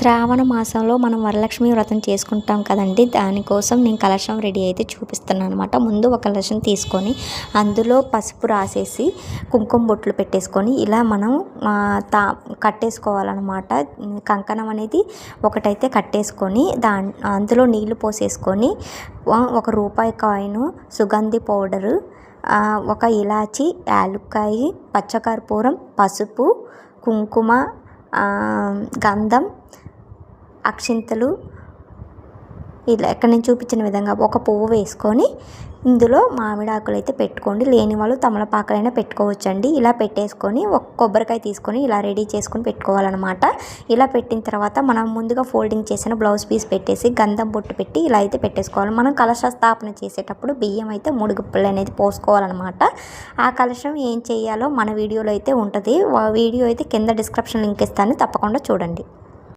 శ్రావణ మాసంలో మనం వరలక్ష్మి వ్రతం చేసుకుంటాం కదండి. దానికోసం నేను కలశం రెడీ అయితే చూపిస్తున్నాను అనమాట ముందు ఒక కలశం తీసుకొని అందులో పసుపు రాసేసి కుంకుమ బొట్లు పెట్టేసుకొని ఇలా మనం తా కట్టేసుకోవాలన్నమాట. కంకణం అనేది ఒకటైతే కట్టేసుకొని దా అందులో నీళ్ళు పోసేసుకొని ఒక రూపాయి కాయిన్ సుగంధి పౌడరు ఒక ఇలాచి యాలుక్కాయి పచ్చకర్పూరం పసుపు కుంకుమ గంధం అక్షింతలు ఇలా ఎక్కడ నేను చూపించిన విధంగా ఒక పువ్వు వేసుకొని ఇందులో మామిడి ఆకులు అయితే పెట్టుకోండి. లేని వాళ్ళు తమలపాకులైనా పెట్టుకోవచ్చండి. ఇలా పెట్టేసుకొని ఒక కొబ్బరికాయ తీసుకొని ఇలా రెడీ చేసుకొని పెట్టుకోవాలన్నమాట. ఇలా పెట్టిన తర్వాత మనం ముందుగా ఫోల్డింగ్ చేసిన బ్లౌజ్ పీస్ పెట్టేసి గంధం బొట్టు పెట్టి ఇలా అయితే పెట్టేసుకోవాలి. మనం కలశ స్థాపన చేసేటప్పుడు బియ్యం అయితే ముడుగుప్పులు అనేది పోసుకోవాలన్నమాట. ఆ కలశం ఏం చేయాలో మన వీడియోలో అయితే ఉంటుంది. వీడియో అయితే కింద డిస్క్రిప్షన్ లింక్ ఇస్తాను. తప్పకుండా చూడండి.